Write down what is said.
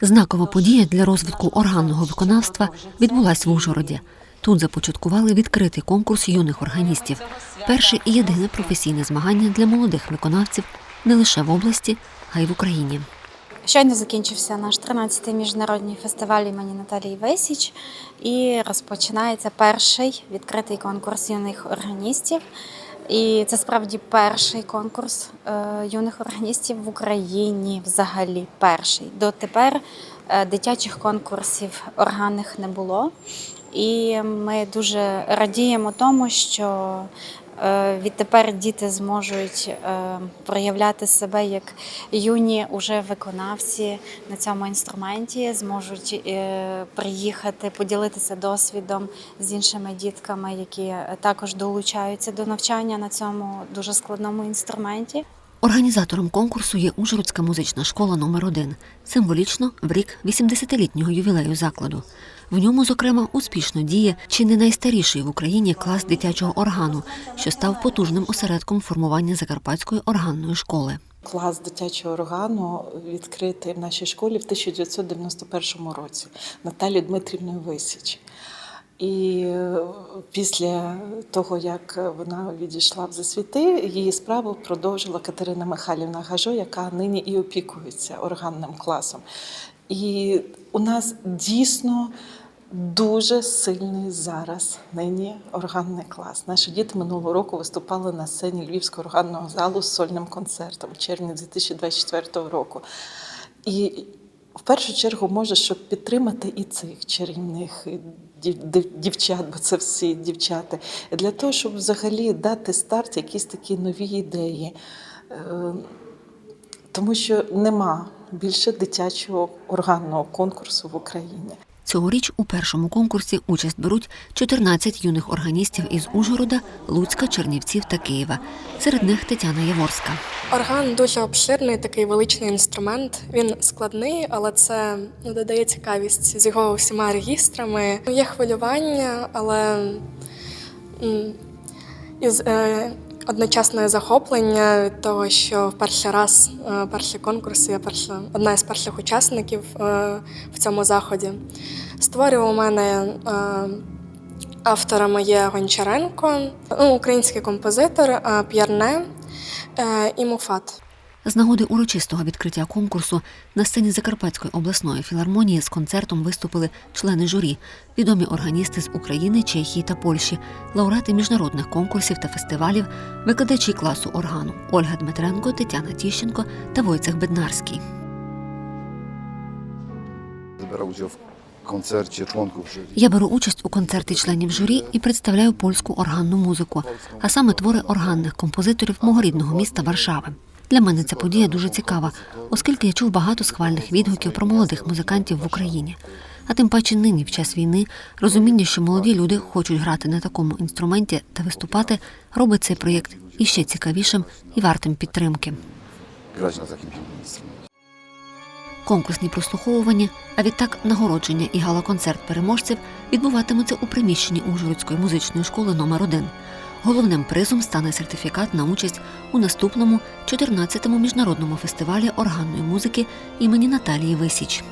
Знакова подія для розвитку органного виконавства відбулась в Ужгороді. Тут започаткували відкритий конкурс юних органістів. Перше і єдине професійне змагання для молодих виконавців не лише в області, а й в Україні. Щойно закінчився наш 13-й міжнародний фестиваль імені Наталії Весіч і розпочинається перший відкритий конкурс юних органістів. І це справді перший конкурс е, юних органістів в Україні взагалі перший. Дотепер е, дитячих конкурсів органних не було. І ми дуже радіємо тому, що відтепер діти зможуть е, проявляти себе як юні уже виконавці на цьому інструменті, зможуть е, приїхати, поділитися досвідом з іншими дітками, які також долучаються до навчання на цьому дуже складному інструменті. Організатором конкурсу є Ужгородська музична школа номер 1 символічно в рік 80-літнього ювілею закладу. В ньому, зокрема, успішно діє чи не найстаріший в Україні клас дитячого органу, що став потужним осередком формування закарпатської органної школи. Клас дитячого органу відкритий в нашій школі в 1991 році Наталі Дмитрівною Висіч. І е, після того, як вона відійшла в засвіти, її справу продовжила Катерина Михайлівна Гажо, яка нині і опікується органним класом. І у нас дійсно дуже сильний зараз нині органний клас. Наші діти минулого року виступали на сцені Львівського органного залу з сольним концертом в червні 2024 року. І в першу чергу може, щоб підтримати і цих чарівних дів- дівчат, бо це всі дівчата, для того, щоб взагалі дати старт якісь такі нові ідеї. Е, Тому що нема більше дитячого органного конкурсу в Україні. Цьогоріч у першому конкурсі участь беруть 14 юних органістів із Ужгорода, Луцька, Чернівців та Києва. Серед них Тетяна Яворська. Орган дуже обширний, такий величний інструмент. Він складний, але це ну, додає цікавість з його всіма регістрами. Є хвилювання, але із е, одночасне захоплення від того, що в перший раз, е, перший конкурс, я перша, одна із перших учасників е, в цьому заході. Створював у мене. Е, Авторами є Гончаренко, ну, український композитор П'єрне і Муфат. З нагоди урочистого відкриття конкурсу на сцені Закарпатської обласної філармонії з концертом виступили члени журі, відомі органісти з України, Чехії та Польщі, лауреати міжнародних конкурсів та фестивалів, викладачі класу органу Ольга Дмитренко, Тетяна Тіщенко та Войцех Беднарський. Концерті членків журі. Я беру участь у концерті членів журі і представляю польську органну музику, а саме твори органних композиторів мого рідного міста Варшави. Для мене ця подія дуже цікава, оскільки я чув багато схвальних відгуків про молодих музикантів в Україні. А тим паче нині, в час війни, розуміння, що молоді люди хочуть грати на такому інструменті та виступати, робить цей проєкт іще цікавішим і вартим підтримки. Грати на таким інструменті. Конкурсні прослуховування, а відтак нагородження і гала-концерт переможців відбуватимуться у приміщенні Ужгородської музичної школи номер 1 Головним призом стане сертифікат на участь у наступному 14-му міжнародному фестивалі органної музики імені Наталії Висіч.